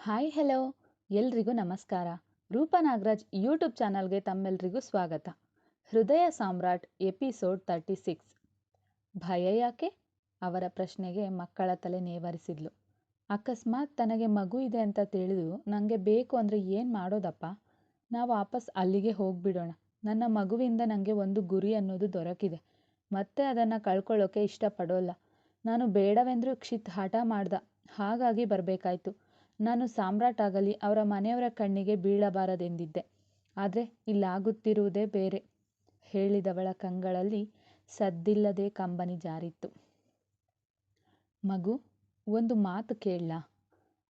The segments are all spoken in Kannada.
Hi, hello. ಎಲ್ರಿಗೂ ನಮಸ್ಕಾರ. ರೂಪ ನಾಗರಾಜ್ ಯೂಟ್ಯೂಬ್ ಚಾನಲ್ಗೆ ತಮ್ಮೆಲ್ರಿಗೂ ಸ್ವಾಗತ. ಹೃದಯ ಸಾಮ್ರಾಟ್ ಎಪಿಸೋಡ್ ತರ್ಟಿ ಸಿಕ್ಸ್ ಭಯ ಯಾಕೆ? ಅವರ ಪ್ರಶ್ನೆಗೆ ಮಕ್ಕಳ ತಲೆ ನೇವರಿಸಿದ್ಲು. ಅಕಸ್ಮಾತ್ ತನಗೆ ಮಗು ಇದೆ ಅಂತ ತಿಳಿದು ನನಗೆ ಬೇಕು ಅಂದರೆ ಏನು ಮಾಡೋದಪ್ಪ? ನಾವು ವಾಪಸ್ ಅಲ್ಲಿಗೆ ಹೋಗಿಬಿಡೋಣ. ನನ್ನ ಮಗುವಿಂದ ನನಗೆ ಒಂದು ಗುರಿ ಅನ್ನೋದು ದೊರಕಿದೆ. ಮತ್ತೆ ಅದನ್ನು ಕಳ್ಕೊಳ್ಳೋಕೆ ಇಷ್ಟಪಡೋಲ್ಲ. ನಾನು ಬೇಡವೆಂದರೂ ಕ್ಷಿತ್ ಹಠ ಮಾಡ್ದ. ಹಾಗಾಗಿ ಬರಬೇಕಾಯ್ತು. ನಾನು ಸಾಮ್ರಾಟ್ ಆಗಲಿ ಅವರ ಮನೆಯವರ ಕಣ್ಣಿಗೆ ಬೀಳಬಾರದೆಂದಿದ್ದೆ. ಆದರೆ ಇಲ್ಲಾಗುತ್ತಿರುವುದೇ ಬೇರೆ. ಹೇಳಿದವಳ ಕಂಗಳಲ್ಲಿ ಸದ್ದಿಲ್ಲದೆ ಕಂಬನಿ ಜಾರಿತ್ತು. ಮಗು, ಒಂದು ಮಾತು ಕೇಳ್ಲಾ?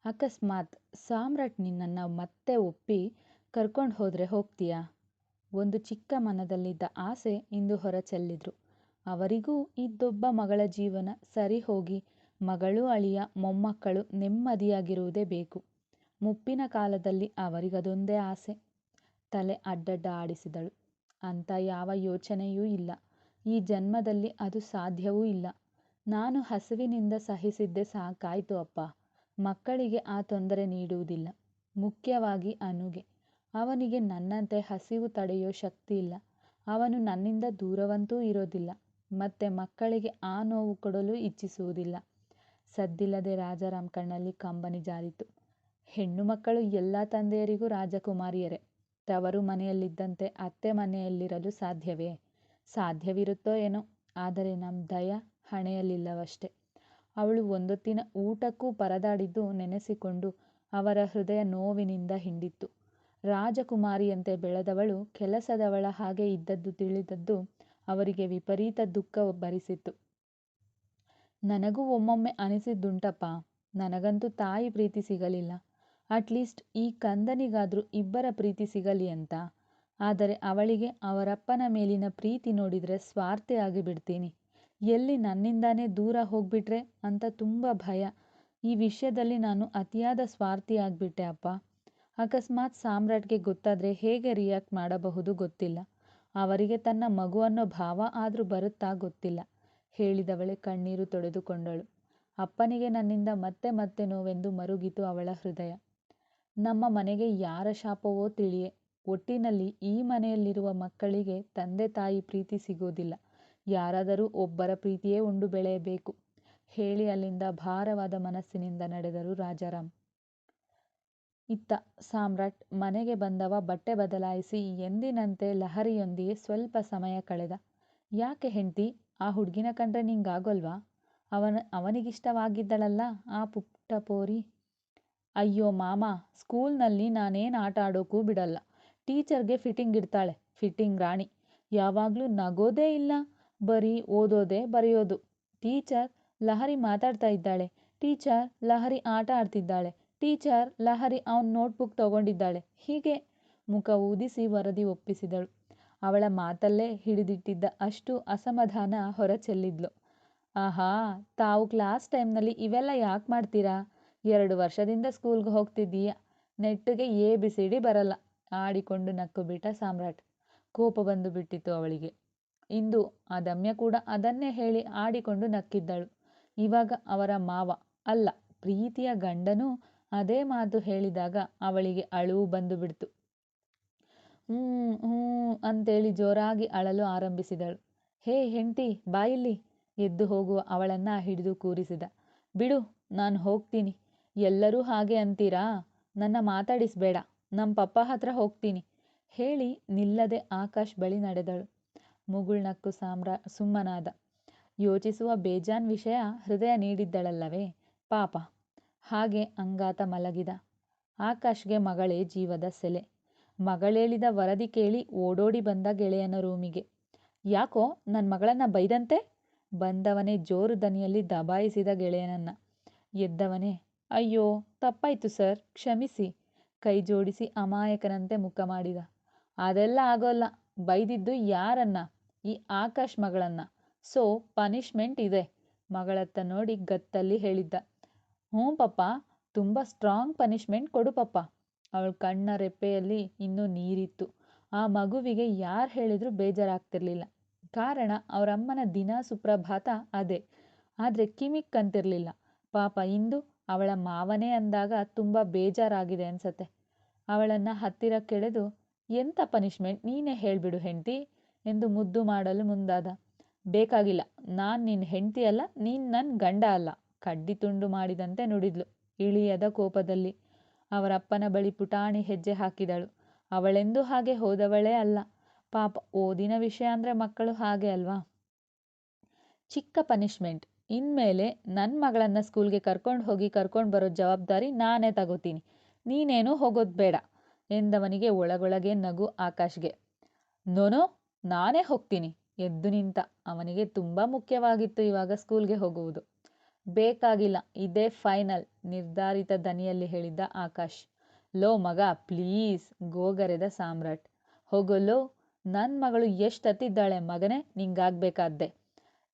ಅಕಸ್ಮಾತ್ ಸಾಮ್ರಾಟ್ ನಿನ್ನನ್ನು ಮತ್ತೆ ಒಪ್ಪಿ ಕರ್ಕೊಂಡು ಹೋದರೆ ಹೋಗ್ತೀಯಾ? ಒಂದು ಚಿಕ್ಕ ಮನದಲ್ಲಿದ್ದ ಆಸೆ ಇಂದು ಹೊರಚೆಲ್ಲಿದ್ರು. ಅವರಿಗೂ ಇದ್ದೊಬ್ಬ ಮಗಳ ಜೀವನ ಸರಿ ಹೋಗಿ ಮಗಳು ಅಳಿಯ, ಮೊಮ್ಮಕ್ಕಳು ನೆಮ್ಮದಿಯಾಗಿರುವುದೇ ಬೇಕು. ಮುಪ್ಪಿನ ಕಾಲದಲ್ಲಿ ಅವರಿಗದೊಂದೇ ಆಸೆ. ತಲೆ ಅಡ್ಡಡ್ಡ ಆಡಿಸಿದಳು ಅಂತ ಯಾವ ಯೋಚನೆಯೂ ಇಲ್ಲ. ಈ ಜನ್ಮದಲ್ಲಿ ಅದು ಸಾಧ್ಯವೂ ಇಲ್ಲ. ನಾನು ಹಸಿವಿನಿಂದ ಸಹಿಸಿದ್ದೆ ಸಾಕಾಯ್ತು ಅಪ್ಪ. ಮಕ್ಕಳಿಗೆ ಆ ತೊಂದರೆ ನೀಡುವುದಿಲ್ಲ. ಮುಖ್ಯವಾಗಿ ಅನುಗೆ. ಅವನಿಗೆ ನನ್ನಂತೆ ಹಸಿವು ತಡೆಯೋ ಶಕ್ತಿ ಇಲ್ಲ. ಅವನು ನನ್ನಿಂದ ದೂರವಂತೂ ಇರೋದಿಲ್ಲ. ಮತ್ತೆ ಮಕ್ಕಳಿಗೆ ಆ ನೋವು ಕೊಡಲು ಇಚ್ಛಿಸುವುದಿಲ್ಲ. ಸದ್ದಿಲ್ಲದೆ ರಾಜಾರಾಮ್ ಕಣ್ಣಲ್ಲಿ ಕಂಬನಿ ಜಾರಿತು. ಹೆಣ್ಣು ಮಕ್ಕಳು ಎಲ್ಲ ತಂದೆಯರಿಗೂ ರಾಜಕುಮಾರಿಯರೇ. ತವರು ಮನೆಯಲ್ಲಿದ್ದಂತೆ ಅತ್ತೆ ಮನೆಯಲ್ಲಿರಲು ಸಾಧ್ಯವೇ? ಸಾಧ್ಯವಿರುತ್ತೋ ಏನೋ, ಆದರೆ ನಮ್ಮ ದಯ ಹಣೆಯಲ್ಲಿಲ್ಲವಷ್ಟೆ. ಅವಳು ಒಂದೊತ್ತಿನ ಊಟಕ್ಕೂ ಪರದಾಡಿದ್ದು ನೆನೆಸಿಕೊಂಡು ಅವರ ಹೃದಯ ನೋವಿನಿಂದ ಹಿಂಡಿತ್ತು. ರಾಜಕುಮಾರಿಯಂತೆ ಬೆಳೆದವಳು ಕೆಲಸದವಳ ಹಾಗೆ ಇದ್ದದ್ದು ತಿಳಿದದ್ದು ಅವರಿಗೆ ವಿಪರೀತ ದುಃಖ ಭರಿಸಿತ್ತು ನನಗೂ ಒಮ್ಮೊಮ್ಮೆ ಅನಿಸಿದ್ದುಂಟಪ್ಪ. ನನಗಂತೂ ತಾಯಿ ಪ್ರೀತಿ ಸಿಗಲಿಲ್ಲ. ಅಟ್ಲೀಸ್ಟ್ ಈ ಕಂದನಿಗಾದರೂ ಇಬ್ಬರ ಪ್ರೀತಿ ಸಿಗಲಿ ಅಂತ. ಆದರೆ ಅವಳಿಗೆ ಅವರಪ್ಪನ ಮೇಲಿನ ಪ್ರೀತಿ ನೋಡಿದರೆ ಸ್ವಾರ್ಥಿ ಆಗಿಬಿಡ್ತೀನಿ. ಎಲ್ಲಿ ನನ್ನಿಂದಾನೇ ದೂರ ಹೋಗ್ಬಿಟ್ರೆ ಅಂತ ತುಂಬ ಭಯ. ಈ ವಿಷಯದಲ್ಲಿ ನಾನು ಅತಿಯಾದ ಸ್ವಾರ್ಥಿ ಆಗಿಬಿಟ್ಟೆ ಅಪ್ಪ. ಅಕಸ್ಮಾತ್ ಸಾಮ್ರಾಟ್ಗೆ ಗೊತ್ತಾದರೆ ಹೇಗೆ ರಿಯಾಕ್ಟ್ ಮಾಡಬಹುದು ಗೊತ್ತಿಲ್ಲ. ಅವರಿಗೆ ತನ್ನ ಮಗು ಅನ್ನೋ ಭಾವ ಆದರೂ ಬರುತ್ತಾ ಗೊತ್ತಿಲ್ಲ. ಹೇಳಿದವಳೆ ಕಣ್ಣೀರು ತೊಡೆದುಕೊಂಡಳು ಅಪ್ಪನಿಗೆ ನನ್ನಿಂದ ಮತ್ತೆ ಮತ್ತೆ ನೋವೆಂದು ಮರುಗಿತು ಅವಳ ಹೃದಯ. ನಮ್ಮ ಮನೆಗೆ ಯಾರ ಶಾಪವೋ ತಿಳಿಯೇ. ಒಟ್ಟಿನಲ್ಲಿ ಈ ಮನೆಯಲ್ಲಿರುವ ಮಕ್ಕಳಿಗೆ ತಂದೆ ತಾಯಿ ಪ್ರೀತಿ ಸಿಗೋದಿಲ್ಲ. ಯಾರಾದರೂ ಒಬ್ಬರ ಪ್ರೀತಿಯೇ ಉಂಡು ಬೆಳೆಯಬೇಕು. ಹೇಳಿ ಅಲ್ಲಿಂದ ಭಾರವಾದ ಮನಸ್ಸಿನಿಂದ ನಡೆದರು ರಾಜಾರಾಮ್. ಇತ್ತ ಸಾಮ್ರಾಟ್, ಮನೆಗೆ ಬಂದವ ಬಟ್ಟೆ ಬದಲಾಯಿಸಿ ಎಂದಿನಂತೆ ಲಹರಿಯೊಂದಿಗೆ ಸ್ವಲ್ಪ ಸಮಯ ಕಳೆದ. ಯಾಕೆ ಹೆಂಡ್ತಿ? ಆ ಹುಡುಗಿನ ಕಂಡ್ರೆ ನಿಂಗಾಗೋಲ್ವಾ? ಅವನ, ಅವನಿಗಿಷ್ಟವಾಗಿದ್ದಳಲ್ಲ ಆ ಪುಟ್ಟ ಪೋರಿ? ಅಯ್ಯೋ ಮಾಮ, ಸ್ಕೂಲ್ನಲ್ಲಿ ನಾನೇನು ಆಟ ಆಡೋಕ್ಕೂ ಬಿಡಲ್ಲ. ಟೀಚರ್ಗೆ ಫಿಟ್ಟಿಂಗ್ ಇಡ್ತಾಳೆ, ಫಿಟ್ಟಿಂಗ್ ರಾಣಿ. ಯಾವಾಗಲೂ ನಗೋದೇ ಇಲ್ಲ, ಬರೀ ಓದೋದೇ ಬರೆಯೋದು. ಟೀಚರ್ ಲಹರಿ ಮಾತಾಡ್ತಾ ಇದ್ದಾಳೆ, ಟೀಚರ್ ಲಹರಿ ಆಟ ಆಡ್ತಿದ್ದಾಳೆ, ಟೀಚರ್ ಲಹರಿ ಅವನ ನೋಟ್ಬುಕ್ ತಗೊಂಡಿದ್ದಾಳೆ. ಹೀಗೆ ಮುಖ ಊದಿಸಿ ವರದಿ ಒಪ್ಪಿಸಿದಳು. ಅವಳ ಮಾತಲ್ಲೇ ಹಿಡಿದಿಟ್ಟಿದ್ದ ಅಷ್ಟು ಅಸಮಾಧಾನ ಹೊರಚೆಲ್ಲಿದ್ಲು. ಆಹಾ, ತಾವು ಕ್ಲಾಸ್ ಟೈಮ್ನಲ್ಲಿ ಇವೆಲ್ಲ ಯಾಕೆ ಮಾಡ್ತೀರಾ? ಎರಡು ವರ್ಷದಿಂದ ಸ್ಕೂಲ್ಗೆ ಹೋಗ್ತಿದ್ದೀಯ? ನೆಟ್ಟಗೆ ಎ, ಬಿ ಬರಲ್ಲ, ಆಡಿಕೊಂಡು ನಕ್ಕು ಬಿಟ್ಟ ಸಾಮ್ರಾಟ್. ಕೋಪ ಬಂದು ಬಿಟ್ಟಿತ್ತು ಅವಳಿಗೆ. ಇಂದು ಅದಮ್ಯ ಕೂಡ ಅದನ್ನೇ ಹೇಳಿ ಆಡಿಕೊಂಡು ನಕ್ಕಿದ್ದಳು. ಇವಾಗ ಅವರ ಮಾವ, ಅಲ್ಲ, ಪ್ರೀತಿಯ ಗಂಡನೂ ಅದೇ ಮಾತು ಹೇಳಿದಾಗ ಅವಳಿಗೆ ಅಳುವು ಬಂದು ಬಿಡ್ತು. ಹ್ಞೂ ಹ್ಞೂ ಅಂತೇಳಿ ಜೋರಾಗಿ ಅಳಲು ಆರಂಭಿಸಿದಳು. ಹೇ ಹೆಂಡ್ತಿ ಬಾಯಿಲ್ಲಿ ಎದ್ದು ಹೋಗುವ ಅವಳನ್ನ ಹಿಡಿದು ಕೂರಿಸಿದ. ಬಿಡು, ನಾನು ಹೋಗ್ತೀನಿ. ಎಲ್ಲರೂ ಹಾಗೆ ಅಂತೀರಾ? ನನ್ನ ಮಾತಾಡಿಸ್ಬೇಡ. ನಮ್ಮ ಪಪ್ಪ ಹತ್ರ ಹೋಗ್ತೀನಿ. ಹೇಳಿ ನಿಲ್ಲದೆ ಆಕಾಶ್ ಬಳಿ ನಡೆದಳು. ಮುಗುಳ್ನಕ್ಕು ಸಾಮ್ರಾ, ಸುಮ್ಮನಾದ. ಯೋಚಿಸುವ ಬೇಜಾನ್ ವಿಷಯ ಹೃದಯ ನೀಡಿದ್ದಳಲ್ಲವೇ? ಪಾಪ. ಹಾಗೆ ಅಂಗಾತ ಮಲಗಿದ. ಆಕಾಶ್ಗೆ ಮಗಳೇ ಜೀವದ ಸೆಲೆ. ಮಗಳೇಳಿದ ವರದಿ ಕೇಳಿ ಓಡೋಡಿ ಬಂದ ಗೆಳೆಯನ ರೂಮಿಗೆ. ಯಾಕೋ ನನ್ನ ಮಗಳನ್ನ ಬೈದಂತೆ? ಬಂದವನೇ ಜೋರು ದನಿಯಲ್ಲಿ ದಬಾಯಿಸಿದ ಗೆಳೆಯನನ್ನ. ಎದ್ದವನೇ, ಅಯ್ಯೋ, ತಪ್ಪಾಯ್ತು ಸರ್, ಕ್ಷಮಿಸಿ, ಕೈ ಜೋಡಿಸಿ ಅಮಾಯಕನಂತೆ ಮುಖ ಮಾಡಿದ. ಅದೆಲ್ಲ ಆಗೋಲ್ಲ, ಬೈದಿದ್ದು ಯಾರನ್ನ? ಈ ಆಕಾಶ್ ಮಗಳನ್ನ. ಸೊ, ಪನಿಷ್ಮೆಂಟ್ ಇದೆ, ಮಗಳತ್ತ ನೋಡಿ ಗತ್ತಲ್ಲಿ ಹೇಳಿದ್ದ. ಹ್ಞೂ ಪಪ್ಪ, ತುಂಬ ಸ್ಟ್ರಾಂಗ್ ಪನಿಷ್ಮೆಂಟ್ ಕೊಡು ಪಪ್ಪ. ಅವಳ ಕಣ್ಣ ರೆಪ್ಪೆಯಲ್ಲಿ ಇನ್ನೂ ನೀರಿತ್ತು. ಆ ಮಗುವಿಗೆ ಯಾರು ಹೇಳಿದ್ರೂ ಬೇಜಾರಾಗ್ತಿರ್ಲಿಲ್ಲ. ಕಾರಣ ಅವರಮ್ಮನ ದಿನ ಸುಪ್ರಭಾತ ಅದೇ. ಆದರೆ ಕಿಮಿಕ್ ಅಂತಿರಲಿಲ್ಲ. ಪಾಪ ಇಂದು ಅವಳ ಮಾವನೇ ಅಂದಾಗ ತುಂಬ ಬೇಜಾರಾಗಿದೆ ಅನ್ಸತ್ತೆ. ಅವಳನ್ನು ಹತ್ತಿರ ಕೆಳೆದು ಎಂಥ ಪನಿಷ್ಮೆಂಟ್ ನೀನೇ ಹೇಳಿಬಿಡು ಹೆಂಡತಿ ಎಂದು ಮುದ್ದು ಮಾಡಲು ಮುಂದಾದ. ಬೇಕಾಗಿಲ್ಲ. ನಾನು ನಿನ್ನ ಹೆಂಡತಿ ಅಲ್ಲ, ನೀನು ನನ್ನ ಗಂಡ ಅಲ್ಲ ಕಡ್ಡಿ ತುಂಡು ಮಾಡಿದಂತೆ ನುಡಿದ್ಲು. ಇಳಿಯದ ಕೋಪದಲ್ಲಿ. ಅವರಪ್ಪನ ಬಳಿ ಪುಟಾಣಿ ಹೆಜ್ಜೆ ಹಾಕಿದಳು. ಅವಳೆಂದೂ ಹಾಗೆ ಹೋದವಳೇ ಅಲ್ಲ. ಪಾಪ, ಓದಿನ ವಿಷಯ ಅಂದರೆ ಮಕ್ಕಳು ಹಾಗೆ ಅಲ್ವಾ? ಚಿಕ್ಕ ಪನಿಷ್ಮೆಂಟ್. ಇನ್ಮೇಲೆ ನನ್ನ ಮಗಳನ್ನು ಸ್ಕೂಲ್ಗೆ ಕರ್ಕೊಂಡು ಹೋಗಿ ಕರ್ಕೊಂಡು ಬರೋ ಜವಾಬ್ದಾರಿ ನಾನೇ ತಗೋತೀನಿ. ನೀನೇನು ಹೋಗೋದು ಬೇಡ ಎಂದವನಿಗೆ ಒಳಗೊಳಗೆ ನಗು ಆಕಾಶ್ಗೆ. ನೋನೋ, ನಾನೇ ಹೋಗ್ತೀನಿ. ಎದ್ದು ನಿಂತ. ಅವನಿಗೆ ತುಂಬ ಮುಖ್ಯವಾಗಿತ್ತು ಇವಾಗ ಸ್ಕೂಲ್ಗೆ ಹೋಗುವುದು. ಬೇಕಾಗಿಲ್ಲ. ಇದೇ ಫೈನಲ್, ನಿರ್ಧಾರಿತ ದನಿಯಲ್ಲಿ ಹೇಳಿದ್ದ ಆಕಾಶ್. ಲೋ ಮಗ, ಪ್ಲೀಸ್, ಗೋಗರೆದ ಸಾಮ್ರಾಟ್. ಹೋಗೋಲೋ ನನ್ನ ಮಗಳು ಎಷ್ಟು ಅತ್ತಿದ್ದಾಳೆ ಮಗನೇ, ನಿಂಗಾಗಬೇಕಾದ್ದೆ.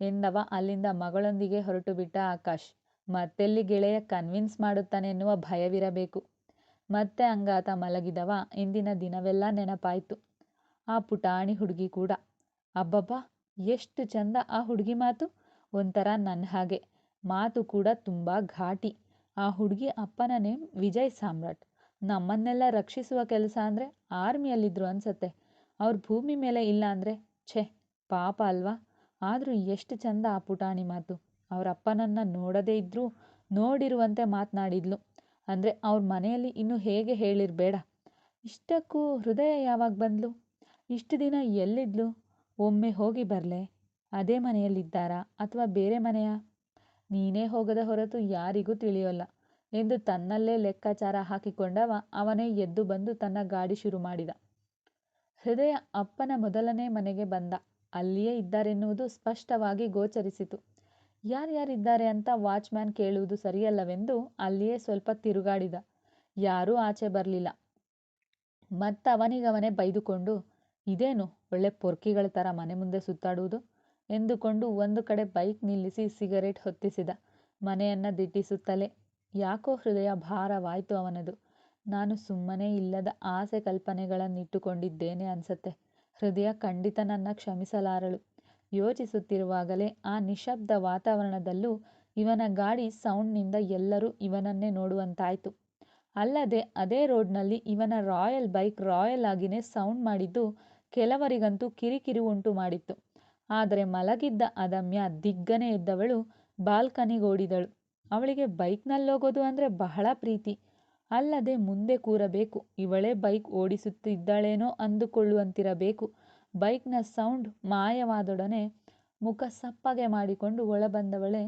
ಎಂದವ ಅಲ್ಲಿಂದ ಮಗಳೊಂದಿಗೆ ಹೊರಟು ಬಿಟ್ಟ ಆಕಾಶ್. ಮತ್ತೆಲ್ಲಿ ಗೆಳೆಯ ಕನ್ವಿನ್ಸ್ ಮಾಡುತ್ತಾನೆ ಎನ್ನುವ ಭಯವಿರಬೇಕು. ಮತ್ತೆ ಅಂಗಾತ ಮಲಗಿದವ. ಇಂದಿನ ದಿನವೆಲ್ಲ ನೆನಪಾಯಿತು. ಆ ಪುಟಾಣಿ ಹುಡುಗಿ ಕೂಡ. ಅಬ್ಬಬ್ಬಾ, ಎಷ್ಟು ಚಂದ ಆ ಹುಡುಗಿ ಮಾತು. ಒಂಥರ ನನ್ನ ಹಾಗೆ. ಮಾತು ಕೂಡ ತುಂಬ ಘಾಟಿ. ಆ ಹುಡುಗಿ ಅಪ್ಪನ ನೇಮ್ ವಿಜಯ್ ಸಾಮ್ರಾಟ್. ನಮ್ಮನ್ನೆಲ್ಲ ರಕ್ಷಿಸುವ ಕೆಲಸ ಅಂದರೆ ಆರ್ಮಿಯಲ್ಲಿದ್ರು ಅನ್ಸತ್ತೆ. ಅವ್ರ ಭೂಮಿ ಮೇಲೆ ಇಲ್ಲ ಅಂದರೆ ಛೇ, ಪಾಪ ಅಲ್ವಾ? ಆದರೂ ಎಷ್ಟು ಚಂದ ಆ ಪುಟಾಣಿ ಮಾತು. ಅವ್ರ ಅಪ್ಪನನ್ನು ನೋಡದೇ ಇದ್ದರೂ ನೋಡಿರುವಂತೆ ಮಾತನಾಡಿದ್ಲು. ಅಂದರೆ ಅವ್ರ ಮನೆಯಲ್ಲಿ ಇನ್ನೂ ಹೇಗೆ ಹೇಳಿರಬೇಡ. ಇಷ್ಟಕ್ಕೂ ಹೃದಯ ಯಾವಾಗ ಬಂದ್ಲು? ಇಷ್ಟು ದಿನ ಎಲ್ಲಿದ್ಲು? ಒಮ್ಮೆ ಹೋಗಿ ಬರಲೆ? ಅದೇ ಮನೆಯಲ್ಲಿದ್ದಾರಾ ಅಥವಾ ಬೇರೆ ಮನೆಯ? ನೀನೇ ಹೋಗದ ಹೊರತು ಯಾರಿಗೂ ತಿಳಿಯೋಲ್ಲ. ಎಂದು ತನ್ನಲ್ಲೇ ಲೆಕ್ಕಾಚಾರ ಹಾಕಿಕೊಂಡವ ಅವನೇ ಎದ್ದು ಬಂದು ತನ್ನ ಗಾಡಿ ಶುರು ಮಾಡಿದ. ಹೃದಯ ಅಪ್ಪನ ಮೊದಲನೇ ಮನೆಗೆ ಬಂದ. ಅಲ್ಲಿಯೇ ಇದ್ದಾರೆನ್ನುವುದು ಸ್ಪಷ್ಟವಾಗಿ ಗೋಚರಿಸಿತು. ಯಾರ್ಯಾರಿದ್ದಾರೆ ಅಂತ ವಾಚ್ಮ್ಯಾನ್ ಕೇಳುವುದು ಸರಿಯಲ್ಲವೆಂದು ಅಲ್ಲಿಯೇ ಸ್ವಲ್ಪ ತಿರುಗಾಡಿದ. ಯಾರೂ ಆಚೆ ಬರಲಿಲ್ಲ. ಮತ್ತವನಿಗವನೇ ಬೈದುಕೊಂಡು, ಇದೇನು ಒಳ್ಳೆ ಪೊರ್ಕಿಗಳ ಥರ ಮನೆ ಮುಂದೆ ಸುತ್ತಾಡುವುದು? ಎಂದುಕೊಂಡು ಒಂದು ಕಡೆ ಬೈಕ್ ನಿಲ್ಲಿಸಿ ಸಿಗರೇಟ್ ಹೊತ್ತಿಸಿದ. ಮನೆಯನ್ನ ದಿಟ್ಟಿಸುತ್ತಲೇ. ಯಾಕೋ ಹೃದಯ ಭಾರವಾಯ್ತು ಅವನದು. ನಾನು ಸುಮ್ಮನೆ ಇಲ್ಲದ ಆಸೆ ಕಲ್ಪನೆಗಳನ್ನಿಟ್ಟುಕೊಂಡಿದ್ದೇನೆ ಅನ್ಸತ್ತೆ. ಹೃದಯ ಖಂಡಿತ ನನ್ನ ಕ್ಷಮಿಸಲಾರಳು. ಯೋಚಿಸುತ್ತಿರುವಾಗಲೇ ಆ ನಿಶಬ್ದ ವಾತಾವರಣದಲ್ಲೂ ಇವನ ಗಾಡಿ ಸೌಂಡ್ನಿಂದ ಎಲ್ಲರೂ ಇವನನ್ನೇ ನೋಡುವಂತಾಯ್ತು. ಅಲ್ಲದೆ ಅದೇ ರೋಡ್ನಲ್ಲಿ ಇವನ ರಾಯಲ್ ಬೈಕ್ ರಾಯಲ್ ಆಗಿನೇ ಸೌಂಡ್ ಮಾಡಿದ್ದು ಕೆಲವರಿಗಂತೂ ಕಿರಿಕಿರಿ ಉಂಟು ಮಾಡಿತ್ತು. ಆದರೆ ಮಲಗಿದ್ದ ಅದಮ್ಯ ದಿಗ್ಗನೆ ಎದ್ದವಳು ಬಾಲ್ಕನಿಗೋಡಿದಳು. ಅವಳಿಗೆ ಬೈಕ್ನಲ್ಲೋಗೋದು ಅಂದರೆ ಬಹಳ ಪ್ರೀತಿ. ಅಲ್ಲದೆ ಮುಂದೆ ಕೂರಬೇಕು. ಇವಳೇ ಬೈಕ್ ಓಡಿಸುತ್ತಿದ್ದಾಳೇನೋ ಅಂದುಕೊಳ್ಳುವಂತಿರಬೇಕು. ಬೈಕ್ನ ಸೌಂಡ್ ಮಾಯವಾದೊಡನೆ ಮುಖ ಸಪ್ಪಗೆ ಮಾಡಿಕೊಂಡು ಒಳಬಂದವಳೆ,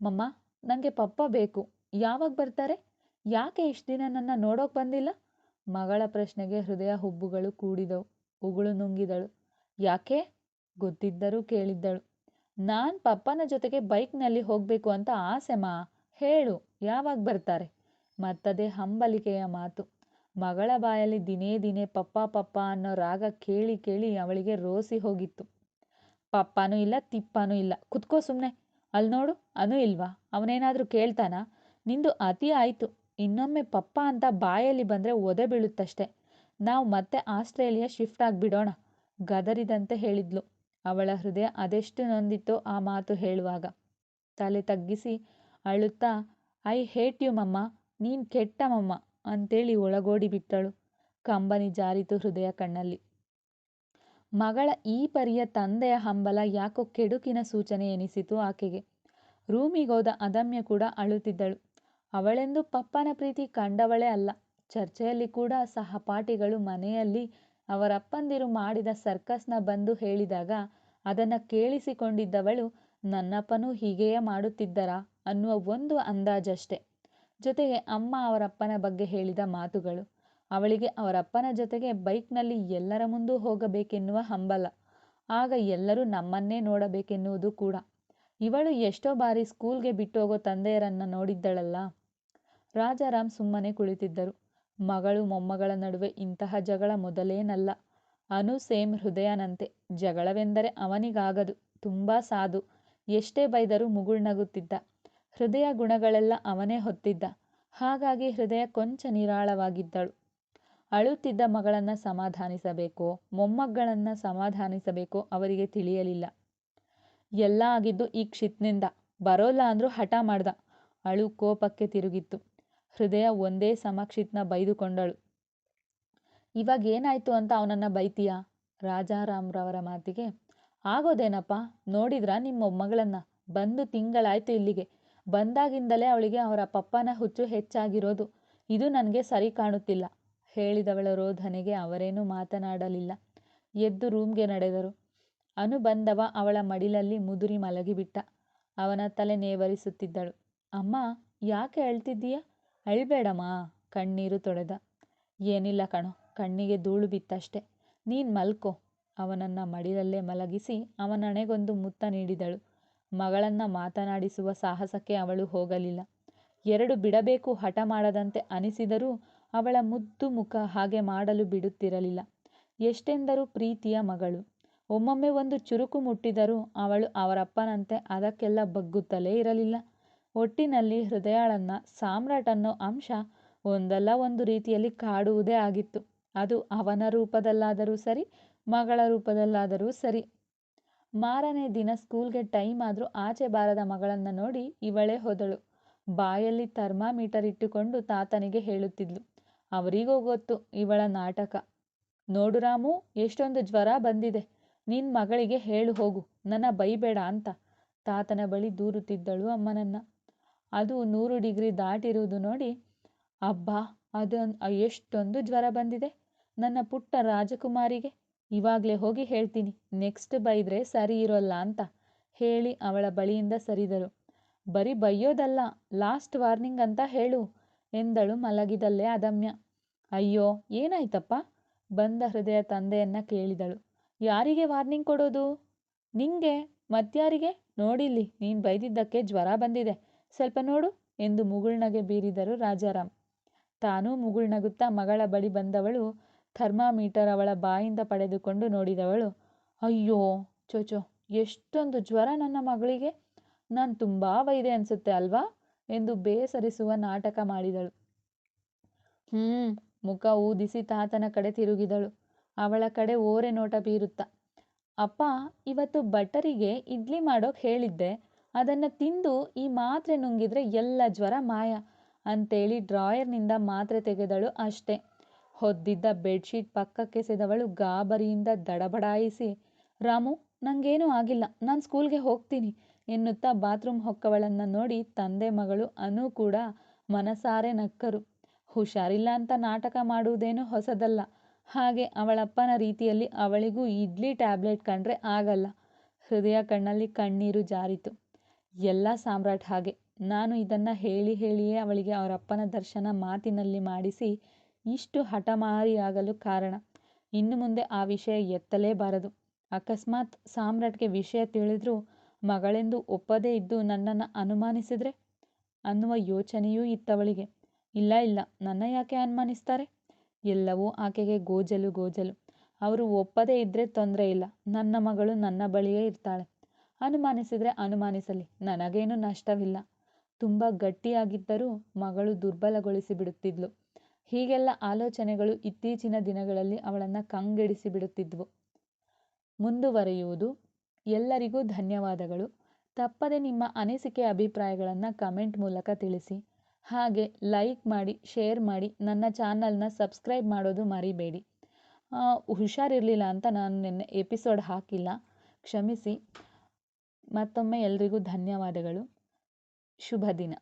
ಮಮ್ಮ ನನಗೆ ಪಪ್ಪ ಬೇಕು. ಯಾವಾಗ ಬರ್ತಾರೆ? ಯಾಕೆ ಇಷ್ಟು ದಿನ ನನ್ನ ನೋಡೋಕೆ ಬಂದಿಲ್ಲ? ಮಗಳ ಪ್ರಶ್ನೆಗೆ ಹೃದಯ ಹುಬ್ಬುಗಳು ಕೂಡಿದವು. ಉಗುಳು ನುಂಗಿದಳು. ಯಾಕೆ? ಗೊತ್ತಿದ್ದರೂ ಕೇಳಿದ್ದಳು. ನಾನ್ ಪಪ್ಪನ ಜೊತೆಗೆ ಬೈಕ್ನಲ್ಲಿ ಹೋಗಬೇಕು ಅಂತ ಆಸೆ ಮಾ, ಹೇಳು, ಯಾವಾಗ ಬರ್ತಾರೆ? ಮತ್ತದೇ ಹಂಬಲಿಕೆಯ ಮಾತು. ಮಗಳ ಬಾಯಲ್ಲಿ ದಿನೇ ದಿನೇ ಪಪ್ಪ ಪಪ್ಪ ಅನ್ನೋ ರಾಗ ಕೇಳಿ ಕೇಳಿ ಅವಳಿಗೆ ರೋಸಿ ಹೋಗಿತ್ತು. ಪಪ್ಪನೂ ಇಲ್ಲ, ತಿಪ್ಪನೂ ಇಲ್ಲ. ಕುತ್ಕೋ ಸುಮ್ಮನೆ ಅಲ್ಲಿ ನೋಡು, ಅನು ಇಲ್ವಾ? ಅವನೇನಾದರೂ ಕೇಳ್ತಾನಾ? ನಿಂದು ಅತಿ ಆಯಿತು. ಇನ್ನೊಮ್ಮೆ ಪಪ್ಪ ಅಂತ ಬಾಯಲ್ಲಿ ಬಂದರೆ ಒದೆ ಬೀಳುತ್ತಷ್ಟೆ. ನಾವು ಮತ್ತೆ ಆಸ್ಟ್ರೇಲಿಯಾ ಶಿಫ್ಟ್ ಆಗಿಬಿಡೋಣ, ಗದರಿದಂತೆ ಹೇಳಿದ್ಲು. ಅವಳ ಹೃದಯ ಅದೆಷ್ಟು ನೊಂದಿತ್ತೋ ಆ ಮಾತು ಹೇಳುವಾಗ. ತಲೆ ತಗ್ಗಿಸಿ ಅಳುತ್ತಾ, ಐ ಹೇಟ್ ಯು ಮಮ್ಮ, ನೀನ್ ಕೆಟ್ಟ ಮಮ್ಮ ಅಂತೇಳಿ ಒಳಗೋಡಿ ಬಿಟ್ಟಳು ಕಂಬನಿ ಜಾರಿತು ಹೃದಯ ಕಣ್ಣಲ್ಲಿ. ಮಗಳ ಈ ಪರಿಯ ತಂದೆಯ ಹಂಬಲ ಯಾಕೋ ಕೆಡುಕಿನ ಸೂಚನೆ ಎನಿಸಿತು ಆಕೆಗೆ. ರೂಮಿಗೋದ ಅದಮ್ಯ ಕೂಡ ಅಳುತ್ತಿದ್ದಳು. ಅವಳೆಂದು ಪಪ್ಪನ ಪ್ರೀತಿ ಕಂಡವಳೇ ಅಲ್ಲ, ಚರ್ಚೆಯಲ್ಲಿ ಕೂಡ ಸಹಪಾಠಿಗಳು ಮನೆಯಲ್ಲಿ ಅವರಪ್ಪಂದಿರು ಮಾಡಿದ ಸರ್ಕಸ್ನ ಬಂದು ಹೇಳಿದಾಗ, ಅದನ್ನು ಕೇಳಿಸಿಕೊಂಡಿದ್ದವಳು, ನನ್ನಪ್ಪನೂ ಹೀಗೆಯೇ ಮಾಡುತ್ತಿದ್ದರಾ? ಅನ್ನುವ ಒಂದು ಅಂದಾಜಷ್ಟೆ. ಜೊತೆಗೆ ಅಮ್ಮ ಅವರಪ್ಪನ ಬಗ್ಗೆ ಹೇಳಿದ ಮಾತುಗಳು, ಅವಳಿಗೆ ಅವರಪ್ಪನ ಜೊತೆಗೆ ಬೈಕ್ನಲ್ಲಿ ಎಲ್ಲರ ಮುಂದೂ ಹೋಗಬೇಕೆನ್ನುವ ಹಂಬಲ. ಆಗ ಎಲ್ಲರೂ ನಮ್ಮನ್ನೇ ನೋಡಬೇಕೆನ್ನುವುದು ಕೂಡ. ಇವಳು ಎಷ್ಟೋ ಬಾರಿ ಸ್ಕೂಲ್ಗೆ ಬಿಟ್ಟೋಗೋ ತಂದೆಯರನ್ನ ನೋಡಿದ್ದಳಲ್ಲ? ರಾಜಾರಾಮ್ ಸುಮ್ಮನೆ ಕುಳಿತಿದ್ದರು. ಮಗಳು ಮೊಮ್ಮಗಳ ನಡುವೆ ಇಂತಹ ಜಗಳ ಮೊದಲೇನಲ್ಲ. ಅನು ಸೇಮ್ ಹೃದಯನಂತೆ. ಜಗಳವೆಂದರೆ ಅವನಿಗಾಗದು, ತುಂಬ ಸಾಧು. ಎಷ್ಟೇ ಬೈದರೂ ಮುಗುಳ್ನಗುತ್ತಿದ್ದ ಹೃದಯ ಗುಣಗಳೆಲ್ಲ ಅವನೇ ಹೊತ್ತಿದ್ದ. ಹಾಗಾಗಿ ಹೃದಯ ಕೊಂಚ ನಿರಾಳವಾಗಿದ್ದಳು. ಅಳುತ್ತಿದ್ದ ಮಗಳನ್ನು ಸಮಾಧಾನಿಸಬೇಕೋ, ಮೊಮ್ಮಗಳನ್ನು ಸಮಾಧಾನಿಸಬೇಕೋ ಅವರಿಗೆ ತಿಳಿಯಲಿಲ್ಲ. ಎಲ್ಲ ಆಗಿದ್ದು ಈ ಕ್ಷಿತ್ನಿಂದ. ಬರೋಲ್ಲ ಅಂದರೂ ಹಠ ಮಾಡ್ದ. ಅಳು ಕೋಪಕ್ಕೆ ತಿರುಗಿತ್ತು. ಹೃದಯ ಒಂದೇ ಸಮಕ್ಷಿತ್ನ ಬೈದುಕೊಂಡಳು. ಇವಾಗ ಏನಾಯ್ತು ಅಂತ ಅವನನ್ನ ಬೈತೀಯಾ? ರಾಜಾರಾಮ್ರವರ ಮಾತಿಗೆ. ಆಗೋದೇನಪ್ಪ, ನೋಡಿದ್ರ ನಿಮ್ಮ ಮಗಳನ್ನ ಬಂದು ತಿಂಗಳಾಯ್ತು ಇಲ್ಲಿಗೆ. ಬಂದಾಗಿಂದಲೇ ಅವಳಿಗೆ ಅವರ ಪಪ್ಪನ ಹುಚ್ಚು ಹೆಚ್ಚಾಗಿರೋದು. ಇದು ನನಗೆ ಸರಿ ಕಾಣುತ್ತಿಲ್ಲ. ಹೇಳಿದವಳ ರೋಧನೆಗೆ ಅವರೇನೂ ಮಾತನಾಡಲಿಲ್ಲ. ಎದ್ದು ರೂಮ್ಗೆ ನಡೆದರು. ಅನು ಬಂದವ ಅವಳ ಮಡಿಲಲ್ಲಿ ಮುದುರಿ ಮಲಗಿಬಿಟ್ಟ. ಅವನ ತಲೆ ನೇವರಿಸುತ್ತಿದ್ದಳು. ಅಮ್ಮ, ಯಾಕೆ ಅಳ್ತಿದ್ದೀಯ? ಅಳ್ಬೇಡಮ್ಮ, ಕಣ್ಣೀರು ತೊಳೆದ. ಏನಿಲ್ಲ ಕಣೋ, ಕಣ್ಣಿಗೆ ಧೂಳು ಬಿತ್ತಷ್ಟೆ. ನೀನು ಮಲ್ಕೋ. ಅವನನ್ನ ಮಡಿಲಲ್ಲೇ ಮಲಗಿಸಿ ಅವನಣೆಗೊಂದು ಮುತ್ತ ನೀಡಿದಳು. ಮಗಳನ್ನ ಮಾತನಾಡಿಸುವ ಸಾಹಸಕ್ಕೆ ಅವಳು ಹೋಗಲಿಲ್ಲ. ಎರಡು ಬಿಡಬೇಕು ಹಠ ಮಾಡದಂತೆ ಅನಿಸಿದರೂ ಅವಳ ಮುದ್ದು ಮುಖ ಹಾಗೆ ಮಾಡಲು ಬಿಡುತ್ತಿರಲಿಲ್ಲ. ಎಷ್ಟೆಂದರೂ ಪ್ರೀತಿಯ ಮಗಳು. ಒಮ್ಮೊಮ್ಮೆ ಒಂದು ಚುರುಕು ಮುಟ್ಟಿದರೂ ಅವಳು ಅವರಪ್ಪನಂತೆ ಅದಕ್ಕೆಲ್ಲ ಬಗ್ಗುತ್ತಲೇ ಇರಲಿಲ್ಲ. ಒಟ್ಟಿನಲ್ಲಿ ಹೃದಯಾಳನ್ನ ಸಾಮ್ರಾಟ್ ಅನ್ನೋ ಅಂಶ ಒಂದಲ್ಲ ಒಂದು ರೀತಿಯಲ್ಲಿ ಕಾಡುವುದೇ ಆಗಿತ್ತು. ಅದು ಅವನ ರೂಪದಲ್ಲಾದರೂ ಸರಿ, ಮಗಳ ರೂಪದಲ್ಲಾದರೂ ಸರಿ. ಮಾರನೇ ದಿನ ಸ್ಕೂಲ್ಗೆ ಟೈಮ್ ಆದರೂ ಆಚೆ ಬಾರದ ಮಗಳನ್ನ ನೋಡಿ ಇವಳೇ ಹೋದಳು. ಬಾಯಲ್ಲಿ ಥರ್ಮಾಮೀಟರ್ ಇಟ್ಟುಕೊಂಡು ತಾತನಿಗೆ ಹೇಳುತ್ತಿದ್ಲು, ಅವರಿಗೂ ಗೊತ್ತು, ಇವಳ ನಾಟಕ. ನೋಡು ರಾಮು, ಎಷ್ಟೊಂದು ಜ್ವರ ಬಂದಿದೆ. ನಿನ್ನ ಮಗಳಿಗೆ ಹೇಳು ಹೋಗು, ನನ್ನ ಬೈಬೇಡ ಅಂತ ತಾತನ ಬಳಿ ದೂರುತ್ತಿದ್ದಳು ಅಮ್ಮನನ್ನ. ಅದು ನೂರು ಡಿಗ್ರಿ ದಾಟಿರುವುದು ನೋಡಿ, ಅಬ್ಬಾ, ಅದೊಂದು ಎಷ್ಟೊಂದು ಜ್ವರ ಬಂದಿದೆ. ನನ್ನ ಪುಟ್ಟ ರಾಜಕುಮಾರಿಗೆ ಇವಾಗಲೇ ಹೋಗಿ ಹೇಳ್ತೀನಿ, ನೆಕ್ಸ್ಟ್ ಬೈದ್ರೆ ಸರಿ ಇರೋಲ್ಲ ಅಂತ ಹೇಳಿ ಅವಳ ಬಳಿಯಿಂದ ಸರಿದರು. ಬರೀ ಬೈಯೋದಲ್ಲ, ಲಾಸ್ಟ್ ವಾರ್ನಿಂಗ್ ಅಂತ ಹೇಳು ಎಂದಳು ಮಲಗಿದಲ್ಲೇ ಅದಮ್ಯ ಅಯ್ಯೋ, ಏನಾಯ್ತಪ್ಪ? ಬಂದ ಹೃದಯ ತಂದೆಯನ್ನ ಕೇಳಿದಳು. ಯಾರಿಗೆ ವಾರ್ನಿಂಗ್ ಕೊಡೋದು? ನಿಂಗೆ ಮತ್ಯಾರಿಗೆ? ನೋಡಿಲ್ಲಿ, ನೀನು ಬೈದಿದ್ದಕ್ಕೆ ಜ್ವರ ಬಂದಿದೆ. ಸ್ವಲ್ಪ ನೋಡು ಎಂದು ಮುಗುಳ್ನಗೆ ಬೀರಿದರು ರಾಜಾರಾಮ್. ತಾನೂ ಮುಗುಳ್ನಗುತ್ತಾ ಮಗಳ ಬಳಿ ಬಂದವಳು, ಥರ್ಮಾಮೀಟರ್ ಅವಳ ಬಾಯಿಂದ ಪಡೆದುಕೊಂಡು ನೋಡಿದವಳು, ಅಯ್ಯೋ ಚೋಚೋ ಎಷ್ಟೊಂದು ಜ್ವರ ನನ್ನ ಮಗಳಿಗೆ. ನಾನು ತುಂಬ ವೈದೆ ಅನಿಸುತ್ತೆ ಅಲ್ವಾ? ಎಂದು ಬೇಸರಿಸುವ ನಾಟಕ ಮಾಡಿದಳು. ಹ್ಞೂ ಮುಖ ಊದಿಸಿ ತಾತನ ಕಡೆ ತಿರುಗಿದಳು. ಅವಳ ಕಡೆ ಓರೆ ನೋಟ ಬೀರುತ್ತ, ಅಪ್ಪ, ಇವತ್ತು ಭಟ್ಟರಿಗೆ ಇಡ್ಲಿ ಮಾಡೋಕೆ ಹೇಳಿದ್ದೆ. ಅದನ್ನು ತಿಂದು ಈ ಮಾತ್ರೆ ನುಂಗಿದ್ರೆ ಎಲ್ಲ ಜ್ವರ ಮಾಯ ಅಂತೇಳಿ ಡ್ರಾಯರ್ನಿಂದ ಮಾತ್ರೆ ತೆಗೆದಳು ಅಷ್ಟೇ. ಹೊದ್ದಿದ್ದ ಬೆಡ್ಶೀಟ್ ಪಕ್ಕಕ್ಕೆಸೆದವಳು ಗಾಬರಿಯಿಂದ ದಡಬಡಾಯಿಸಿ, ರಾಮು, ನಂಗೇನೂ ಆಗಿಲ್ಲ, ನಾನು ಸ್ಕೂಲ್ಗೆ ಹೋಗ್ತೀನಿ ಎನ್ನುತ್ತಾ ಬಾತ್ರೂಮ್ ಹೊಕ್ಕವಳನ್ನು ನೋಡಿ ತಂದೆ ಮಗಳು ಅನು ಕೂಡ ಮನಸಾರೆ ನಕ್ಕರು. ಹುಷಾರಿಲ್ಲ ಅಂತ ನಾಟಕ ಮಾಡುವುದೇನು ಹೊಸದಲ್ಲ. ಹಾಗೆ ಅವಳಪ್ಪನ ರೀತಿಯಲ್ಲಿ ಅವಳಿಗೂ ಇಡ್ಲಿ ಟ್ಯಾಬ್ಲೆಟ್ ಕಂಡ್ರೆ ಆಗಲ್ಲ. ಹೃದಯ ಕಣ್ಣಲ್ಲಿ ಕಣ್ಣೀರು ಜಾರಿತು. ಎಲ್ಲ ಸಾಮ್ರಾಟ್ ಹಾಗೆ. ನಾನು ಇದನ್ನ ಹೇಳಿ ಹೇಳಿಯೇ ಅವಳಿಗೆ ಅವರಪ್ಪನ ದರ್ಶನ ಮಾತಿನಲ್ಲಿ ಮಾಡಿಸಿ ಇಷ್ಟು ಹಠಮಾರಿಯಾಗಲು ಕಾರಣ. ಇನ್ನು ಮುಂದೆ ಆ ವಿಷಯ ಎತ್ತಲೇಬಾರದು. ಅಕಸ್ಮಾತ್ ಸಾಮ್ರಾಟ್ಗೆ ವಿಷಯ ತಿಳಿದ್ರೂ ಮಗಳೆಂದು ಒಪ್ಪದೇ ಇದ್ದು ನನ್ನನ್ನು ಅನುಮಾನಿಸಿದ್ರೆ? ಅನ್ನುವ ಯೋಚನೆಯೂ ಇತ್ತವಳಿಗೆ. ಇಲ್ಲ ಇಲ್ಲ, ನನ್ನ ಯಾಕೆ ಅನುಮಾನಿಸ್ತಾರೆ? ಎಲ್ಲವೂ ಆಕೆಗೆ ಗೋಜಲು ಗೋಜಲು. ಅವರು ಒಪ್ಪದೇ ಇದ್ದರೆ ತೊಂದರೆ ಇಲ್ಲ. ನನ್ನ ಮಗಳು ನನ್ನ ಬಳಿಯೇ ಇರ್ತಾಳೆ. ಅನುಮಾನಿಸಿದರೆ ಅನುಮಾನಿಸಲಿ. ನನಗೇನು ನಷ್ಟವಿಲ್ಲ. ತುಂಬ ಗಟ್ಟಿಯಾಗಿದ್ದರೂ ಮಗಳು ದುರ್ಬಲಗೊಳಿಸಿ ಬಿಡುತ್ತಿದ್ಲು. ಹೀಗೆಲ್ಲ ಆಲೋಚನೆಗಳು ಇತ್ತೀಚಿನ ದಿನಗಳಲ್ಲಿ ಅವಳನ್ನು ಕಂಗೆಡಿಸಿ ಬಿಡುತ್ತಿದ್ವು. ಮುಂದುವರೆಯುವುದು. ಎಲ್ಲರಿಗೂ ಧನ್ಯವಾದಗಳು. ತಪ್ಪದೆ ನಿಮ್ಮ ಅನಿಸಿಕೆ ಅಭಿಪ್ರಾಯಗಳನ್ನು ಕಮೆಂಟ್ ಮೂಲಕ ತಿಳಿಸಿ. ಹಾಗೆ ಲೈಕ್ ಮಾಡಿ, ಶೇರ್ ಮಾಡಿ, ನನ್ನ ಚಾನಲ್ನ ಸಬ್ಸ್ಕ್ರೈಬ್ ಮಾಡೋದು ಮರಿಬೇಡಿ. ಹುಷಾರಿರಲಿಲ್ಲ ಅಂತ ನಾನು ನಿನ್ನೆ ಎಪಿಸೋಡ್ ಹಾಕಿಲ್ಲ. ಕ್ಷಮಿಸಿ. ಮತ್ತೊಮ್ಮೆ ಎಲ್ರಿಗೂ ಧನ್ಯವಾದಗಳು. ಶುಭ ದಿನ